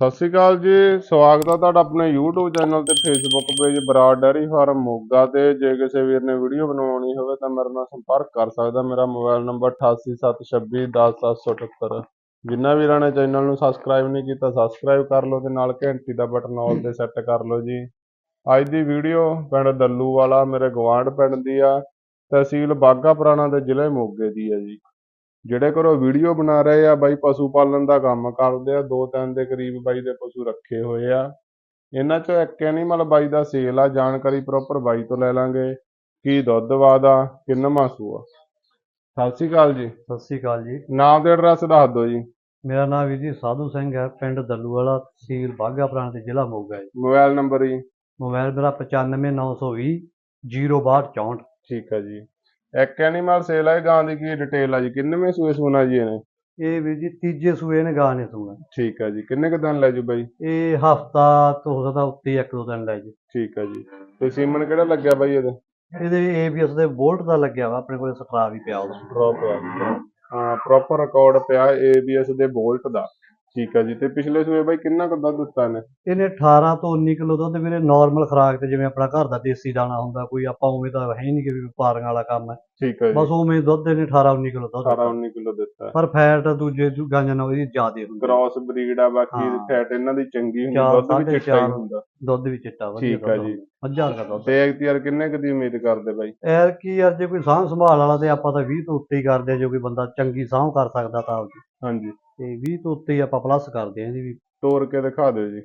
ਸਤਿ ਸ਼੍ਰੀ ਅਕਾਲ ਜੀ, ਸਵਾਗਤ ਹੈ ਤੁਹਾਡਾ ਆਪਣੇ YouTube ਚੈਨਲ ਤੇ Facebook page Brar dairy farm Moga ਤੇ। ਜੇ ਕਿਸੇ ਵੀਰ ਨੇ ਵੀਡੀਓ ਬਣਵਾਉਣੀ ਹੋਵੇ ਤਾਂ ਮੇਰੇ ਨਾਲ ਸੰਪਰਕ ਕਰ ਸਕਦਾ। ਮੇਰਾ ਮੋਬਾਈਲ ਨੰਬਰ 8876210778 ਜਿਨ੍ਹਾਂ ਵੀਰਾਂ ਨੇ ਚੈਨਲ ਨੂੰ ਸਬਸਕ੍ਰਾਈਬ ਨਹੀਂ ਕੀਤਾ ਸਬਸਕ੍ਰਾਈਬ ਕਰ ਲਓ ਤੇ ਨਾਲ ਘੰਟੀ ਦਾ ਬਟਨ ਆਲ ਤੇ ਸੈੱਟ ਕਰ ਲਓ ਜੀ। ਅੱਜ ਦੀ ਵੀਡੀਓ ਪਿੰਡ ਦੱਲੂ ਵਾਲਾ, ਮੇਰੇ ਗਵਾਂਢ ਪਿੰਡ ਦੀ ਆ। ਤਹਿਸੀਲ ਬਾਘਾ ਪੁਰਾਣਾ ਦੇ ਜ਼ਿਲ੍ਹੇ ਮੋਗੇ ਦੀ ਆ ਜੀ। ਜਿਹੜੇ ਘਰੋਂ ਵੀਡੀਓ ਬਣਾ ਰਹੇ ਆ ਬਾਈ ਪਸ਼ੂ ਪਾਲਣ ਦਾ ਕੰਮ ਕਰਦੇ ਆ ਦੋ ਤਿੰਨ ਦੇ ਕਰੀਬ ਬਾਈ ਦੇ ਪਸ਼ੂ ਰੱਖੇ ਹੋਏ ਆ। ਇਹਨਾਂ ਚੋਂ ਇੱਕ ਐਨੀਮਲ ਬਾਈ ਦਾ ਸੇਲ ਆ ਜਾਣਕਾਰੀ ਪ੍ਰੋਪਰ ਬਾਈ ਤੋਂ ਲੈ ਲਾਂਗੇ। ਕੀ ਦੁੱਧ ਵਾਦਾ ਕਿੰਨਵਾਂ ਸੂਆ ਸਤਿ ਸ਼੍ਰੀ ਅਕਾਲ ਜੀ। ਸਤਿ ਸ੍ਰੀ ਅਕਾਲ ਜੀ। ਨਾਮ ਤੇ ਐਡਰੈਸ ਦੱਸ ਦਿਓ ਜੀ। ਮੇਰਾ ਨਾਮ ਵੀਰ ਜੀ ਸਾਧੂ ਸਿੰਘ ਹੈ ਪਿੰਡ ਦੱਲੂਵਾਲਾ ਤਹਿਸੀਲ ਬਾਘਾ ਪੁਰਾਣਾ ਤੇ ਜ਼ਿਲ੍ਹਾ ਮੋਗਾ ਜੀ। ਮੋਬਾਈਲ ਨੰਬਰ ਜੀ। ਮੋਬਾਈਲ ਮੇਰਾ 95920 06264 ਠੀਕ ਹੈ ਜੀ। ਇੱਕ ਐਨੀਮਲ ਸੇਲ ਹੈ ਗਾਂ ਦੀ ਕੀ ਡਿਟੇਲ ਆ ਜੀ? ਕਿੰਨਵੇਂ ਸੂਏ ਸੂਣਾ ਜੀ ਇਹਨੇ? ਇਹ ਵੀਰ ਜੀ ਤੀਜੇ ਸੂਏ ਨੇ ਗਾਂ ਨੇ ਸੂਣਾ। ਠੀਕ ਹੈ ਜੀ। ਕਿੰਨੇ ਕੁ ਦਿਨ ਲੈ ਜੂ ਬਾਈ? ਇਹ ਹਫਤਾ ਤੋਂ ਹੋ ਸਕਦਾ ਉੱਤੇ ਇੱਕ ਦੋ ਦਿਨ ਲੈ ਜੀ। ਠੀਕ ਹੈ ਜੀ। ਤੇ ਸੀਮਨ ਕਿਹੜਾ ਲੱਗਿਆ ਬਾਈ ਇਹਦੇ? ਇਹਦੇ ABS ਦੇ ਵੋਲਟ ਦਾ ਲੱਗਿਆ ਵਾ ਆਪਣੇ ਕੋਲ ਸਟਰਾ ਵੀ ਪਿਆ ਉਹਦਾ। ਡ੍ਰੌਪ ਹਾਂ ਪ੍ਰੋਪਰ ਰਿਕਾਰਡ ਪਿਆ ABS ਦੇ ਬੋਲਟ ਦਾ। ਠੀਕ ਹੈ ਜੀ ਤੇ ਪਿਛਲੇ ਸੂਏ ਬਾਈ ਕਿੰਨਾ ਕੁ ਦੁੱਧ ਦਿੱਤਾ ਇਹਨੇ? ਇਹਨੇ 18 ਤੋਂ 19 ਕਿਲੋ ਦੁੱਧ ਵੀਰੇ ਨਾਰਮਲ ਖੁਰਾਕ ਤੇ ਜਿਵੇਂ ਆਪਣਾ ਘਰ ਦਾ ਦੇਸੀ ਦਾਣਾ ਹੁੰਦਾ ਕੋਈ ਆਪਾਂ ਉਵੇਂ ਤਾਂ ਹੈ ਨਹੀਂ ਕਿ ਵੀ ਵਪਾਰੀਆਂ ਵਾਲਾ ਕੰਮ ਹੈ। ਠੀਕ ਹੈ ਜੀ। ਬਸ ਉਵੇਂ ਦੁੱਧ ਇਹਨੇ 18 19 ਕਿਲੋ ਦੁੱਧ 18 19 ਕਿਲੋ ਦਿੱਤਾ। ਪਰ ਫੈਟ ਦੂਜੇ ਗਾਂਆਂ ਨਾਲੋਂ ਇਹਦੀ ਜ਼ਿਆਦੇ ਹੁੰਦੀ। ਕ੍ਰਾਸ ਬਰੀਡ ਆ ਬਾਕੀ। ਫੈਟ ਇਹਨਾਂ ਦੀ ਚੰਗੀ ਹੁੰਦੀ ਦੁੱਧ ਵੀ ਚਿੱਟਾ ਹੀ। ਹੁੰਦਾ। ਦੁੱਧ ਵੀ ਚਿੱਟਾ ਵਧੀਆ ਠੀਕ ਹੈ ਜੀ। ਮੱਝਾਂ ਦਾ ਦੁੱਧ। ਤੇ ਐਕਟੀਆਰ ਕਿੰਨੇ ਕੁ ਦੀ ਉਮੀਦ ਕਰਦੇ ਬਾਈ? ਐਰ ਕੀ ਯਾਰ ਜੇ ਕੋਈ ਸਾਂਭ ਸੰਭਾਲ ਵਾਲਾ ਤੇ ਆਪਾਂ ਤਾਂ 20 ਤੋਂ ਉੱਤੇ ਹੀ ਕਰਦੇ ਆ ਜੋ ਕੋਈ ਬੰਦਾ ਚੰਗੀ ਸਾਂਭ ਕਰ ਸਕਦਾ ਤਾਂ ਹਾਂਜੀ। ਤੇ 20 ਤੋਂ ਉੱਤੇ ਹੀ ਆਪਾਂ ਪਲੱਸ ਕਰਦੇ ਆ ਇਹਦੀ ਵੀ। ਤੋੜ ਕੇ ਦਿਖਾ ਦਿਓ ਜੀ।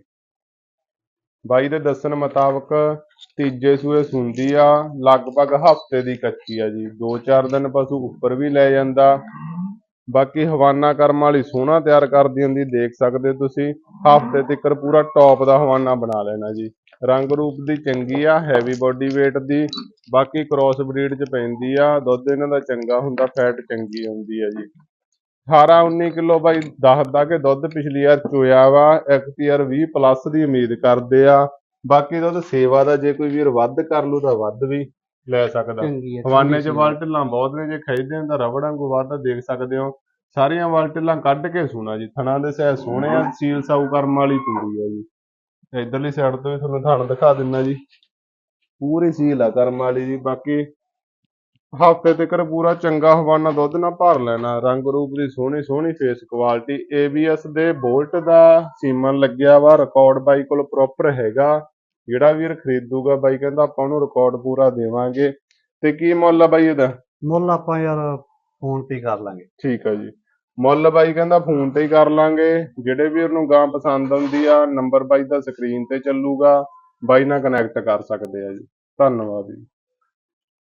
ਬਾਈ ਦੇ ਦੱਸਣ ਮੁਤਾਬਕ ਤੀਜੇ ਸੂਏ ਸੁੰਦੀ ਆ, ਲਗਭਗ ਹਫ਼ਤੇ ਦੀ ਕੱਚੀ ਆ ਜੀ। 2-4 ਦਿਨ ਪਸ਼ੂ ਉੱਪਰ ਵੀ ਲੈ ਜਾਂਦਾ। ਬਾਕੀ ਹਵਾਨਾ ਕਰਮ ਵਾਲੀ ਸੋਹਣਾ ਤਿਆਰ ਕਰਦੀ ਹੁੰਦੀ, ਦੇਖ ਸਕਦੇ ਤੁਸੀਂ। ਹਫ਼ਤੇ ਤੱਕ ਪੂਰਾ ਟੌਪ ਦਾ ਹਵਾਨਾ ਬਣਾ ਲੈਣਾ ਜੀ। ਰੰਗ ਰੂਪ ਦੀ ਚੰਗੀ ਆ ਹੈਵੀ ਬੋਡੀ weight ਦੀ। ਬਾਕੀ ਕ੍ਰਾਸ ਬਰੀਡ ਚ ਪੈਂਦੀ ਆ। ਦੁੱਧ ਇਹਨਾਂ ਦਾ ਚੰਗਾ ਹੁੰਦਾ ਫੈਟ ਚੰਗੀ ਆਉਂਦੀ ਆ ਜੀ। 18 19 ਕਿਲੋ ਬਾਈ ਦੱਸਦਾ ਕਿ ਦੁੱਧ ਪਿਛਲੀ ਵਾਰ ਚੋਇਆ ਵਾ ਐਕਟੀਆਰ 20 ਪਲੱਸ ਦੀ ਉਮੀਦ ਕਰਦੇ ਆ। ਬਾਕੀ ਦੁੱਧ ਸੇਵਾ ਦਾ ਜੇ ਕੋਈ ਵੀਰ ਵੱਧ ਕਰ ਲੂ ਤਾਂ ਵੱਧ ਵੀ ਲੈ ਸਕਦਾ। ਹਵਾਨੇ ਚ ਵਾਲਟਲਾਂ ਬਹੁਤ ਨੇ ਜੇ ਖਰੀਦਦੇ ਹੋ ਤਾਂ ਰਬੜਾਂ ਕੋ ਵਾਧਾ ਦੇਖ ਸਕਦੇ ਹੋ। ਸਾਰੀਆਂ ਵਾਲਟਲਾਂ ਕੱਢ ਕੇ ਸੁਣਾ ਜੀ ਥਣਾ ਦੇ ਸਹਿ ਸੋਹਣੇ ਆ ਸੀਲ ਸਾਊ ਕਰਮ ਵਾਲੀ ਪੂਰੀ ਆ ਜੀ। ਇਧਰਲੀ ਸਾਈਡ ਤੋਂ ਵੀ ਤੁਹਾਨੂੰ ਥਣ ਦਿਖਾ ਦਿੰਨਾ ਜੀ। ਪੂਰੀ ਸੀਲ ਆ ਕਰਮ ਵਾਲੀ ਜੀ ਬਾਕੀ ਹਫ਼ਤੇ ਤੱਕ ਪੂਰਾ ਚੰਗਾ ਹਵਾਨਾ ਦੁੱਧ ਨਾਲ ਭਰ ਲੈਣਾ। ਰੰਗ ਰੂਪ ਦੀ ਸੋਹਣੀ ਸੋਹਣੀ ਫੇਸ ਕੁਆਲਿਟੀ ABS ਦੇ ਬੋਲਟ ਦਾ ਸੀਮਨ ਲੱਗਿਆ ਵਾ। ਰਿਕਾਰਡ ਬਾਈ ਕੋਲ ਪ੍ਰੋਪਰ ਹੈਗਾ। ਜਿਹੜਾ ਵੀਰ ਖਰੀਦੂਗਾ ਬਾਈ ਕਹਿੰਦਾ ਆਪਾਂ ਉਹਨੂੰ ਰਿਕਾਰਡ ਪੂਰਾ ਦੇਵਾਂਗੇ। ਤੇ ਕੀ ਮੁੱਲ ਆ ਬਾਈ ਇਹਦਾ? ਮੁੱਲ ਆਪਾਂ ਯਾਰ ਫੋਨ ਤੇ ਹੀ ਕਰ ਲਾਂਗੇ। ਠੀਕ ਆ ਜੀ। ਮੁੱਲ ਬਾਈ ਕਹਿੰਦਾ ਫੋਨ ਤੇ ਹੀ ਕਰ ਲਾਂਗੇ। ਜਿਹੜੇ ਵੀਰ ਨੂੰ ਗਾਂ ਪਸੰਦ ਆਉਂਦੀ ਆ ਨੰਬਰ ਬਾਈ ਦਾ ਸਕਰੀਨ ਤੇ ਚੱਲੂਗਾ। ਬਾਈ ਨਾਲ ਕਨੈਕਟ ਕਰ ਸਕਦੇ ਆ ਜੀ। ਧੰਨਵਾਦ ਜੀ।